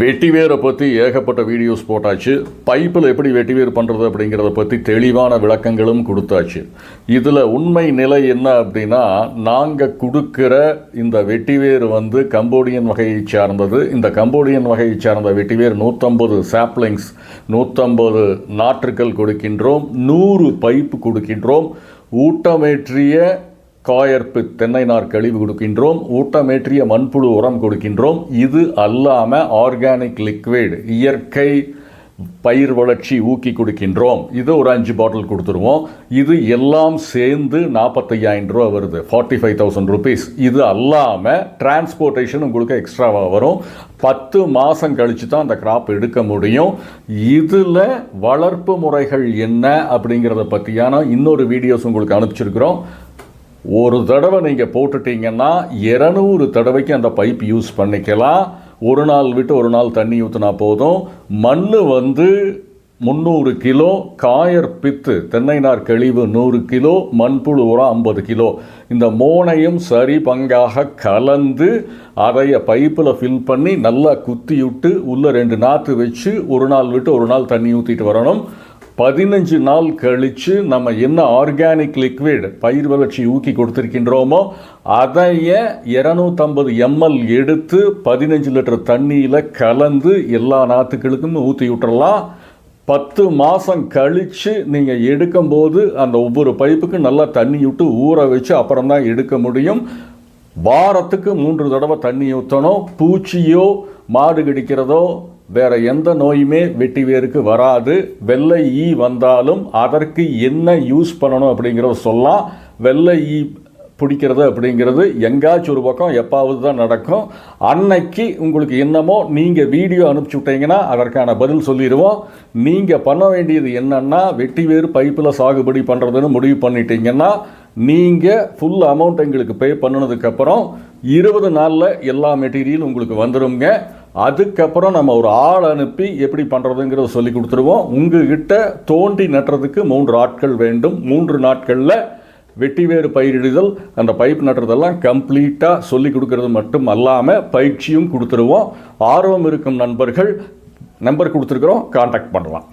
வெட்டிவேரை பற்றி ஏகப்பட்ட வீடியோஸ் போட்டாச்சு. பைப்பில் எப்படி வெட்டிவேர் பண்ணுறது அப்படிங்கிறத பற்றி தெளிவான விளக்கங்களும் கொடுத்தாச்சு. இதில் உண்மை நிலை என்ன அப்படின்னா நாங்கள் கொடுக்குற இந்த வெட்டிவேர் வந்து கம்போடியன் வகையை சார்ந்தது. இந்த கம்போடியன் வகையை சார்ந்த வெட்டிவேர் நூற்றம்பது சாப்ளிங்ஸ் நூற்றம்பது நாற்றுக்கள் கொடுக்கின்றோம். நூறு பைப்பு கொடுக்கின்றோம். ஊட்டமேற்றிய காயற்பு தென்னை நார் கழிவு கொடுக்கின்றோம் ஊட்டமேற்றிய மண்புழு உரம் கொடுக்கின்றோம். இது அல்லாமல் ஆர்கானிக் லிக்விட் இயற்கை பயிர் வளர்ச்சி ஊக்கி கொடுக்கின்றோம். இது ஒரு அஞ்சு பாட்டில் கொடுத்துருவோம். இது எல்லாம் சேர்ந்து நாற்பத்தையாயிரம் ரூபா வருது. ஃபார்ட்டி ஃபைவ் தௌசண்ட் ருபீஸ் இது அல்லாமல் டிரான்ஸ்போர்ட்டேஷன் உங்களுக்கு எக்ஸ்ட்ராவாக வரும். பத்து மாதம் கழித்து தான் அந்த கிராப் எடுக்க முடியும். இதில் வளர்ப்பு முறைகள் என்ன அப்படிங்கிறத பற்றியான இன்னொரு வீடியோஸ் உங்களுக்கு அனுப்பிச்சிருக்கிறோம். ஒரு தடவை நீங்கள் போட்டுட்டீங்கன்னா இரநூறு தடவைக்கு அந்த பைப் யூஸ் பண்ணிக்கலாம். ஒரு நாள் விட்டு ஒரு நாள் தண்ணி ஊற்றினா போதும். மண் வந்து முந்நூறு கிலோ காயர் பித்து தென்னை நார் கழிவு நூறு கிலோ மண்புழு உரம் ஐம்பது கிலோ. இந்த மோனையும் சரி பங்காக கலந்து அதைய பைப்பில் ஃபில் பண்ணி நல்லா குத்தி விட்டு உள்ளே ரெண்டு நாற்று வச்சு ஒரு நாள் விட்டு ஒரு நாள் தண்ணி ஊற்றிட்டு வரணும். பதினஞ்சு நாள் கழித்து நம்ம என்ன ஆர்கானிக் லிக்விட் பயிர் வளர்ச்சி ஊக்கி கொடுத்துருக்கின்றோமோ அதையே இரநூத்தம்பது எம்எல் எடுத்து பதினஞ்சு லிட்டர் தண்ணியில் கலந்து எல்லா நாற்றுகளுக்கும் ஊற்றி விட்டுறலாம். பத்து மாதம் கழித்து நீங்கள் எடுக்கும்போது அந்த ஒவ்வொரு பைப்புக்கும் நல்லா தண்ணி விட்டு ஊற வச்சு அப்புறம் தான் எடுக்க முடியும். வாரத்துக்கு மூன்று தடவை தண்ணி ஊற்றணும் பூச்சியோ மாடு கடிக்கிறதோ வேற எந்த நோயுமே வெட்டி வேருக்கு வராது. வெள்ளை ஈ வந்தாலும் அதற்கு என்ன யூஸ் பண்ணணும் அப்படிங்கிறத சொல்லலாம். வெள்ளை ஈ பிடிக்கிறது அப்படிங்கிறது எங்காச்சும் ஒரு பக்கம் எப்பாவது தான் நடக்கும். அன்னைக்கு உங்களுக்கு என்னமோ நீங்கள் வீடியோ அனுப்பிச்சி விட்டீங்கன்னா அதற்கான பதில் சொல்லிடுவோம். நீங்கள் பண்ண வேண்டியது என்னென்னா வெட்டி வேறு பைப்பில் சாகுபடி பண்ணுறதுன்னு முடிவு பண்ணிட்டீங்கன்னா நீங்கள் ஃபுல் அமௌண்ட் எங்களுக்கு பே பண்ணினதுக்கப்புறம் இருபது நாளில் எல்லா மெட்டீரியலும் உங்களுக்கு வந்துடுங்க அதுக்கப்புறம் நம்ம ஒரு ஆள் அனுப்பி எப்படி பண்ணுறதுங்கிறத சொல்லி கொடுத்துருவோம். உங்ககிட்ட தோண்டி நட்டுறதுக்கு மூன்று ஆட்கள் வேண்டும். மூன்று நாட்களில் வெட்டி வேறு பயிரிடுதல் அந்த பைப் நட்டுறதெல்லாம் கம்ப்ளீட்டாக சொல்லி கொடுக்கறது மட்டும் அல்லாமல் பயிற்சியும் கொடுத்துருவோம். ஆர்வம் இருக்கும் நண்பர்கள் நம்பர் கொடுத்துருக்குறோம் காண்டாக்ட் பண்ணலாம்.